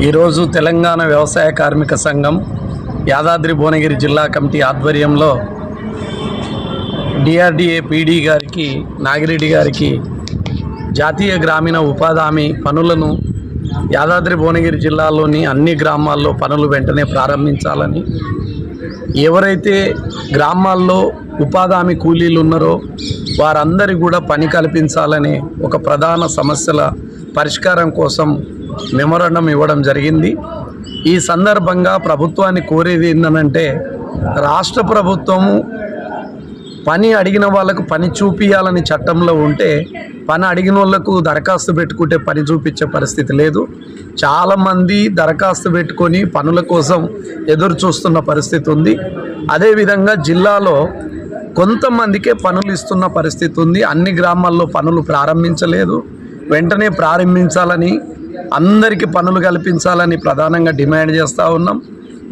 ఈరోజు తెలంగాణ వ్యవసాయ కార్మిక సంఘం యాదాద్రి భువనగిరి జిల్లా కమిటీ ఆధ్వర్యంలో డిఆర్డిఏ పీడీ గారికి నాగిరెడ్డి గారికి జాతీయ గ్రామీణ ఉపాధి హామీ పనులను యాదాద్రి భువనగిరి జిల్లాలోని అన్ని గ్రామాల్లో పనులు వెంటనే ప్రారంభించాలని ఎవరైతే గ్రామాల్లో ఉపాధి హామీ కూలీలు ఉన్నారో వారందరి కూడా పని కల్పించాలనే ఒక ప్రధాన సమస్యల పరిష్కారం కోసం మెమొరండం ఇవ్వడం జరిగింది. ఈ సందర్భంగా ప్రభుత్వాన్ని కోరేది ఏంటంటే రాష్ట్ర ప్రభుత్వము పని అడిగిన వాళ్ళకు పని చూపియాలని చట్టంలో ఉంటే పని అడిగిన వాళ్ళకు దరఖాస్తు పెట్టుకుంటే పని చూపించే పరిస్థితి లేదు. చాలామంది దరఖాస్తు పెట్టుకొని పనుల కోసం ఎదురు చూస్తున్న పరిస్థితి ఉంది. అదేవిధంగా జిల్లాలో కొంతమందికే పనులు ఇస్తున్న పరిస్థితి ఉంది. అన్ని గ్రామాల్లో పనులు ప్రారంభించలేదు. వెంటనే ప్రారంభించాలని అందరికీ పనులు కల్పించాలని ప్రధానంగా డిమాండ్ చేస్తూ ఉన్నాం.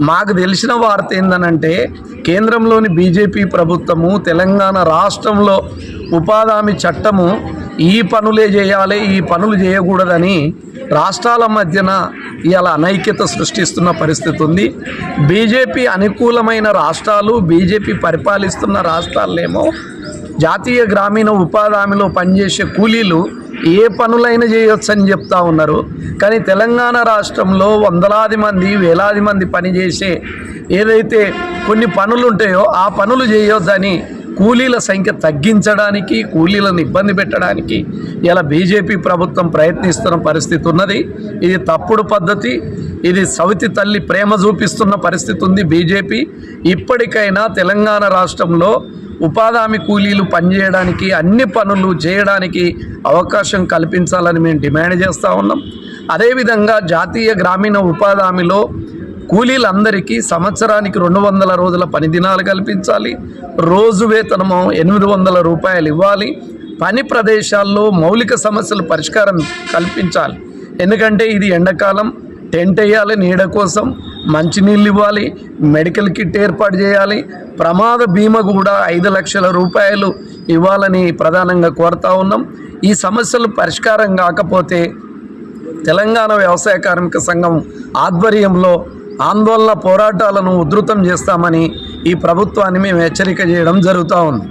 మాకు తెలిసిన వార్త ఏందనంటే కేంద్రంలోని బీజేపీ ప్రభుత్వము తెలంగాణ రాష్ట్రంలో ఉపాధి హామీ చట్టము ఈ పనులే చేయాలి ఈ పనులు చేయకూడదని రాష్ట్రాల మధ్యన ఇలా అనైక్యత సృష్టిస్తున్న పరిస్థితి ఉంది. బీజేపీ అనుకూలమైన రాష్ట్రాలు బీజేపీ పరిపాలిస్తున్న రాష్ట్రాలేమో జాతీయ గ్రామీణ ఉపాధి హామీలో పనిచేసే కూలీలు ఏ పనులైనా చేయొచ్చని చెప్తా ఉన్నారు. కానీ తెలంగాణ రాష్ట్రంలో వందలాది మంది వేలాది మంది పనిచేసే ఏదైతే కొన్ని పనులు ఉంటాయో ఆ పనులు చేయొద్దని కూలీల సంఖ్య తగ్గించడానికి కూలీలను ఇబ్బంది పెట్టడానికి ఇలా బీజేపీ ప్రభుత్వం ప్రయత్నిస్తున్న పరిస్థితి ఉన్నది. ఇది తప్పుడు పద్ధతి. ఇది సవితి తల్లి ప్రేమ చూపిస్తున్న పరిస్థితి ఉంది బీజేపీ. ఇప్పటికైనా తెలంగాణ రాష్ట్రంలో ఉపాధి కూలీలు పనిచేయడానికి అన్ని పనులు చేయడానికి అవకాశం కల్పించాలని మేము డిమాండ్ చేస్తూ ఉన్నాం. అదేవిధంగా జాతీయ గ్రామీణ ఉపాధి హామీలో కూలీలందరికీ సంవత్సరానికి రెండు వందల రోజుల పని దినాలు కల్పించాలి. రోజు వేతనము ఎనిమిది వందల రూపాయలు ఇవ్వాలి. పని ప్రదేశాల్లో మౌలిక సమస్యలు పరిష్కారం కల్పించాలి. ఎందుకంటే ఇది ఎండాకాలం. టెంట్ వేయాలి నీడ కోసం మంచినీళ్ళు ఇవ్వాలి మెడికల్ కిట్ ఏర్పాటు చేయాలి. ప్రమాద బీమా కూడా ఐదు లక్షల రూపాయలు ఇవ్వాలని ప్రధానంగా కోరుతా ఉన్నాం. ఈ సమస్యలు పరిష్కారం కాకపోతే తెలంగాణ వ్యవసాయ కార్మిక సంఘం ఆధ్వర్యంలో ఆందోళన పోరాటాలను ఉధృతం చేస్తామని ఈ ప్రభుత్వాన్ని మేము హెచ్చరిక చేయడం జరుగుతూ ఉంది.